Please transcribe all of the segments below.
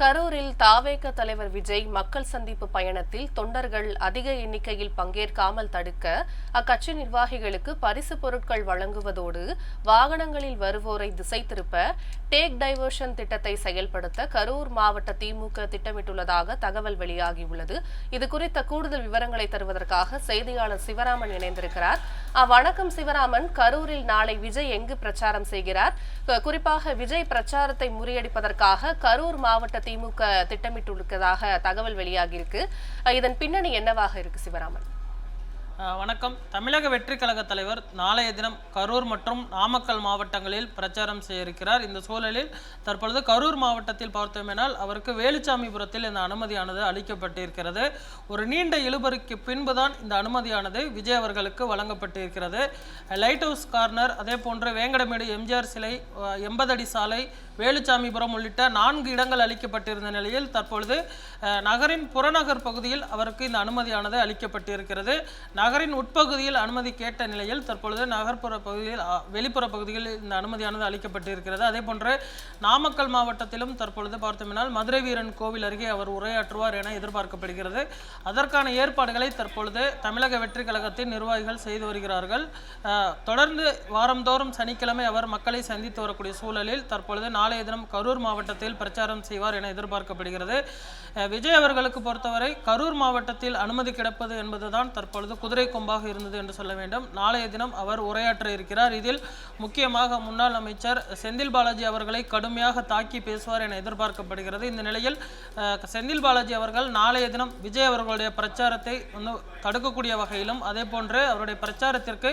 கரூரில் தாவேக தலைவர் விஜய் மக்கள் சந்திப்பு பயணத்தில் தொண்டர்கள் அதிக எண்ணிக்கையில் பங்கேற்காமல் தடுக்க அக்கட்சி நிர்வாகிகளுக்கு பரிசு பொருட்கள் வழங்குவதோடு வாகனங்களில் வருவோரை திசை திருப்ப டேக் டைவர்ஷன் திட்டத்தை செயல்படுத்த கரூர் மாவட்ட திமுக திட்டமிட்டுள்ளதாக தகவல் வெளியாகியுள்ளது. இது குறித்த கூடுதல் விவரங்களை தருவதற்காக செய்தியாளர் சிவராமன் இணைந்திருக்கிறார். வணக்கம் சிவராமன் கரூரில் நாளை விஜய் எங்கு பிரச்சாரம் செய்கிறார்? குறிப்பாக விஜய் பிரச்சாரத்தை முறியடிப்பதற்காக கரூர் மாவட்ட திமுக திட்டமிட்டுள்ளதாக தகவல் வெளியாகியிருக்கு. இதன் பின்னணி என்னவாக இருக்கு சிவராமன்? வணக்கம். தமிழக வெற்றி கழக தலைவர் நாளைய தினம் கரூர் மற்றும் நாமக்கல் மாவட்டங்களில் பிரச்சாரம் செய்ய இருக்கிறார். இந்த சூழலில் தற்பொழுது கரூர் மாவட்டத்தில் பார்த்தோமேனால் அவருக்கு வேலுச்சாமிபுரத்தில் இந்த அனுமதியானது அளிக்கப்பட்டிருக்கிறது. ஒரு நீண்ட இழுபறிக்கு பின்புதான் இந்த அனுமதியானது விஜய் அவர்களுக்கு வழங்கப்பட்டிருக்கிறது. லைட் ஹவுஸ் கார்னர் அதே போன்று வேங்கடமேடு எம்ஜிஆர் சிலை எண்பதடி எண்பது அடி சாலை வேலுச்சாமிபுரம் உள்ளிட்ட நான்கு இடங்கள் அளிக்கப்பட்டிருந்த நிலையில் தற்பொழுது நகரின் புறநகர் பகுதியில் அவருக்கு இந்த அனுமதியானது அளிக்கப்பட்டிருக்கிறது. நகரின் உட்பகுதியில் அனுமதி கேட்ட நிலையில் தற்பொழுது நகர்ப்புற பகுதியில் வெளிப்புற பகுதியில் இந்த அனுமதியானது அளிக்கப்பட்டிருக்கிறது. அதே போன்று நாமக்கல் மாவட்டத்திலும் தற்பொழுது பார்த்தோம்னால் மதுரை வீரன் கோவில் அருகே அவர் உரையாற்றுவார் என எதிர்பார்க்கப்படுகிறது. அதற்கான ஏற்பாடுகளை தற்பொழுது தமிழக வெற்றி கழகத்தின் நிர்வாகிகள் செய்து வருகிறார்கள். தொடர்ந்து வாரந்தோறும் சனிக்கிழமை அவர் மக்களை சந்தித்து வரக்கூடிய சூழலில் தற்பொழுது நாளைய தினம் கரூர் மாவட்டத்தில் பிரச்சாரம் செய்வார் என எதிர்பார்க்கப்படுகிறது. விஜய் அவர்களுக்கு பொறுத்தவரை கரூர் மாவட்டத்தில் அனுமதி கிடைப்பது என்பதுதான் தற்பொழுது குதிரை கொம்பாக இருந்தது என்று சொல்ல வேண்டும். நாளைய தினம் அவர் உரையாற்ற இருக்கிறார். இதில் முக்கியமாக முன்னாள் அமைச்சர் செந்தில் பாலாஜி அவர்களை கடுமையாக தாக்கி பேசுவார் என எதிர்பார்க்கப்படுகிறது. இந்த நிலையில் செந்தில் பாலாஜி அவர்கள் நாளைய தினம் விஜய் அவர்களுடைய பிரச்சாரத்தை வந்து தடுக்கக்கூடிய வகையிலும் அதே போன்று அவருடைய பிரச்சாரத்திற்கு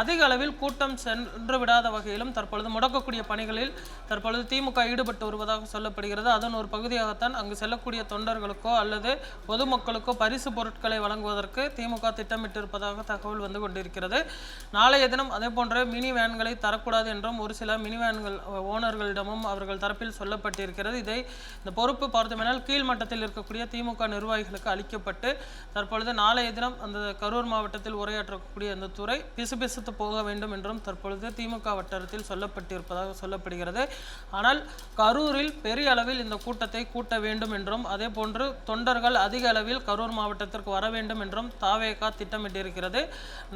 அதிக அளவில் கூட்டம் சென்று விடாத வகையிலும் தற்பொழுது முடக்கக்கூடிய பணிகளில் தற்பொழுது திமுக ஈடுபட்டு வருவதாக சொல்லப்படுகிறது. அதன் ஒரு பகுதியாகத்தான் அங்கு செல்லக்கூடிய தொண்டர்களுக்கோ அல்லது பொதுமக்களுக்கோ பரிசு பொருட்களை வழங்குவதற்கு திமுக திட்டமிட்டிருப்பதாக தகவல் வந்து கொண்டிருக்கிறது. நாளைய தினம் அதே போன்ற மினி வேன்களை தரக்கூடாது என்றும் ஒரு சில மினி வேன்கள் ஓனர்களிடமும் அவர்கள் தரப்பில் சொல்லப்பட்டிருக்கிறது. இதை இந்த பொறுப்பு பார்த்தோமேனால் கீழ்மட்டத்தில் இருக்கக்கூடிய திமுக நிர்வாகிகளுக்கு அளிக்கப்பட்டு தற்பொழுது நாளைய தினம் அந்த கரூர் மாவட்டத்தில் உரையாற்றக்கூடிய அந்த துறை பிசுபிசு பிசுபிசுத்து போக வேண்டும் என்றும் தற்பொழுது திமுக வட்டாரத்தில் சொல்லப்பட்டிருப்பதாக சொல்லப்படுகிறது. ஆனால் கரூரில் பெரிய அளவில் இந்த கூட்டத்தை கூட்ட வேண்டும் என்றும் அதே போன்று தொண்டர்கள் அதிக அளவில் கரூர் மாவட்டத்திற்கு வர வேண்டும் என்றும் தாவேகா திட்டமிட்டிருக்கிறது.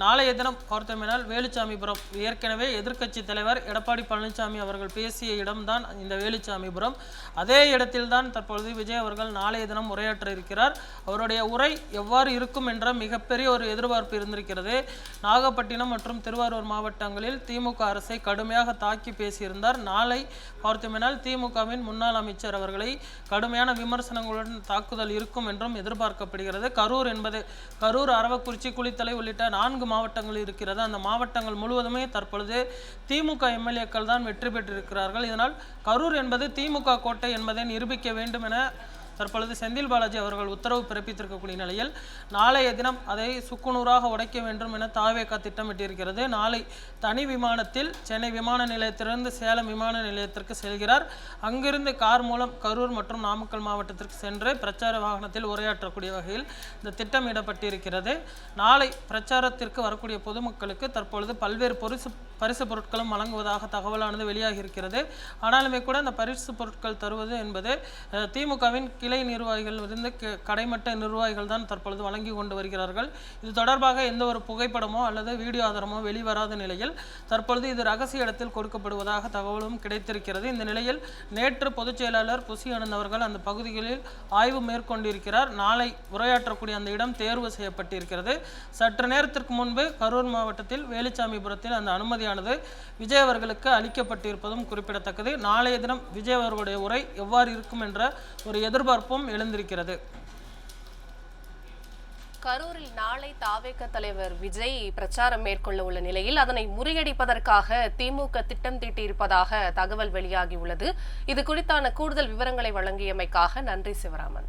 நாளைய தினம் பார்த்தோமேனால் வேலுச்சாமிபுரம் ஏற்கனவே எதிர்க்கட்சி தலைவர் எடப்பாடி பழனிசாமி அவர்கள் பேசிய இடம்தான் இந்த வேலுச்சாமிபுரம். அதே இடத்தில்தான் தற்பொழுது விஜய் அவர்கள் நாளைய தினம் உரையாற்ற இருக்கிறார் அவருடைய உரை எவ்வாறு இருக்கும் என்ற மிகப்பெரிய ஒரு எதிர்பார்ப்பு இருந்திருக்கிறது. நாகப்பட்டினம் மற்றும் திருவாரூர் மாவட்டங்களில் திமுக அரசை கடுமையாக தாக்கி பேசியிருந்தார். நாளை பார்த்தோமெனால் திமுகவின் முன்னாள் அமைச்சர் அவர்களை கடுமையான விமர்சனங்களுடன் தாக்குதல் இருக்கும் என்றும் எதிர்பார்க்கப்படுகிறது. கரூர் என்பது கரூர் அரவக்குறிச்சி குளித்தலை உள்ளிட்ட நான்கு மாவட்டங்கள் இருக்கிறது. அந்த மாவட்டங்கள் முழுவதுமே தற்பொழுது திமுக எம்எல்ஏக்கள் தான் வெற்றி பெற்றிருக்கிறார்கள். இதனால் கரூர் என்பது திமுக கோட்டை என்பதை நிரூபிக்க வேண்டும் என தற்பொழுது செந்தில் பாலாஜி அவர்கள் உத்தரவு பிறப்பித்திருக்கக்கூடிய நிலையில் நாளைய தினம் அதை சுக்குநூறாக உடைக்க வேண்டும் என தாவேகா திட்டமிட்டிருக்கிறது. நாளை தனி விமானத்தில் சென்னை விமான நிலையத்திலிருந்து சேலம் விமான நிலையத்திற்கு செல்கிறார். அங்கிருந்து கார் மூலம் கரூர் மற்றும் நாமக்கல் மாவட்டத்திற்கு சென்று பிரச்சார வாகனத்தில் உரையாற்றக்கூடிய வகையில் இந்த திட்டமிடப்பட்டிருக்கிறது நாளை பிரச்சாரத்திற்கு வரக்கூடிய பொதுமக்களுக்கு தற்பொழுது பல்வேறு பரிசு பரிசு பொருட்களும் வழங்குவதாக தகவலானது வெளியாகி இருக்கிறது ஆனாலுமே கூட அந்த பரிசு பொருட்கள் தருவது என்பது திமுகவின் கிளை நிர்வாகிகள் இருந்து கடைமட்ட நிர்வாகிகள் தான் தற்பொழுது வழங்கி கொண்டு வருகிறார்கள். இது தொடர்பாக எந்த ஒரு புகைப்படமோ அல்லது வீடியோ ஆதாரமோ வெளிவராத நிலையில் தற்பொழுது இது ரகசிய இடத்தில் கொடுக்கப்படுவதாக தகவலும் கிடைத்திருக்கிறது. இந்த நிலையில் நேற்று பொதுச் செயலாளர் புசி ஆனந்த் அவர்கள் அந்த பகுதிகளில் ஆய்வு மேற்கொண்டிருக்கிறார். நாளை உரையாற்றக்கூடிய அந்த இடம் தேர்வு செய்யப்பட்டிருக்கிறது. சற்று நேரத்திற்கு முன்பு கரூர் மாவட்டத்தில் வேலுச்சாமிபுரத்தில் அந்த உரையானது விஜய் அவர்களுக்கு அளிக்கப்பட்டிருப்பதும் குறிப்பிடத்தக்கது. நாளைய தினம் விஜய் அவர்களுடைய உரை எவ்வாறு இருக்கும் என்ற ஒரு எதிர்பார்ப்பும் எழுந்திருக்கிறது. கரூரில் நாளை தாவேக தலைவர் விஜய் பிரச்சாரம் மேற்கொள்ள உள்ள நிலையில் அதனை முறியடிப்பதற்காக திமுக திட்டம் தீட்டியிருப்பதாக தகவல் வெளியாகியுள்ளது இது குறித்தான கூடுதல் விவரங்களை வழங்கியமைக்காக நன்றி சிவராமன்.